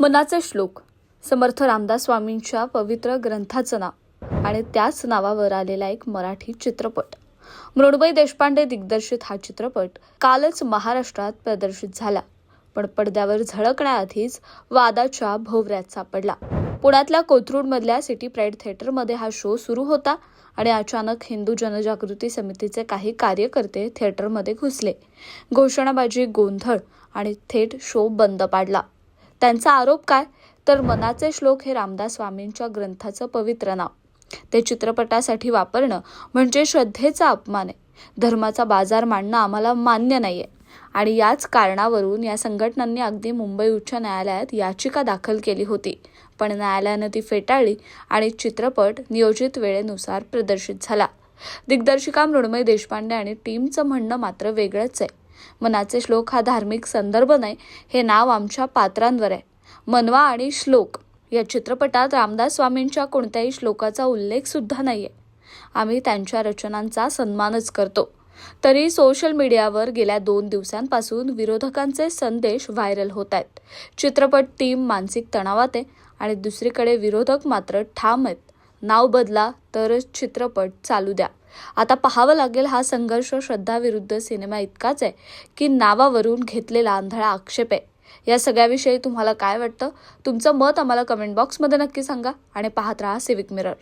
मनाचे श्लोक. समर्थ रामदास स्वामींच्या पवित्र ग्रंथाचं नाव. आणि त्याच नावावर आलेला एक मराठी चित्रपट. मृण्मयी देशपांडे दिग्दर्शित हा चित्रपट कालच महाराष्ट्रात प्रदर्शित झाला. पण पडद्यावर झळकण्याआधीच वादाच्या भोवऱ्यात सापडला. पुण्यातल्या कोथरूडमधल्या सिटी प्राईड थिएटरमध्ये हा शो सुरू होता आणि अचानक हिंदू जनजागृती समितीचे काही कार्यकर्ते थिएटरमध्ये घुसले. घोषणाबाजी गोंधळ आणि थेट शो बंद पाडला. त्यांचा आरोप काय? तर मनाचे श्लोक हे रामदास स्वामींच्या ग्रंथाचं पवित्र नाव. ते चित्रपटासाठी वापरणं म्हणजे श्रद्धेचा अपमान आहे. धर्माचा बाजार मांडणं आम्हाला मान्य नाहीये. आणि याच कारणावरून या संघटनांनी अगदी मुंबई उच्च न्यायालयात याचिका दाखल केली होती. पण न्यायालयानं ती फेटाळली आणि चित्रपट नियोजित वेळेनुसार प्रदर्शित झाला. दिग्दर्शिका मृण्मयी देशपांडे आणि टीमचं म्हणणं मात्र वेगळंच आहे. मनाचे श्लोक हा धार्मिक संदर्भ नाही हे नाव आमच्या पात्रांवर आहे. मनवा आणि श्लोक या चित्रपटात रामदास स्वामींच्या कोणत्याही श्लोकाचा उल्लेख सुद्धा आहे आम्ही त्यांच्या रचनांचा सन्मानच करतो. तरी सोशल मीडियावर गेल्या दोन दिवसांपासून विरोधकांचे संदेश व्हायरल होत आहेत चित्रपट टीम मानसिक तणावात आहे आणि दुसरीकडे विरोधक मात्र ठाम आहेत. नाव बदला तरच चित्रपट चालू द्या. आता पाहावं लागेल हा संघर्ष श्रद्धाविरुद्ध सिनेमा इतकाच आहे की नावावरून घेतलेला आंधळा आक्षेप आहे. या सगळ्याविषयी तुम्हाला काय वाटतं? तुमचं मत आम्हाला कमेंट बॉक्समध्ये नक्की सांगा आणि पाहत राहा सिविक मिरर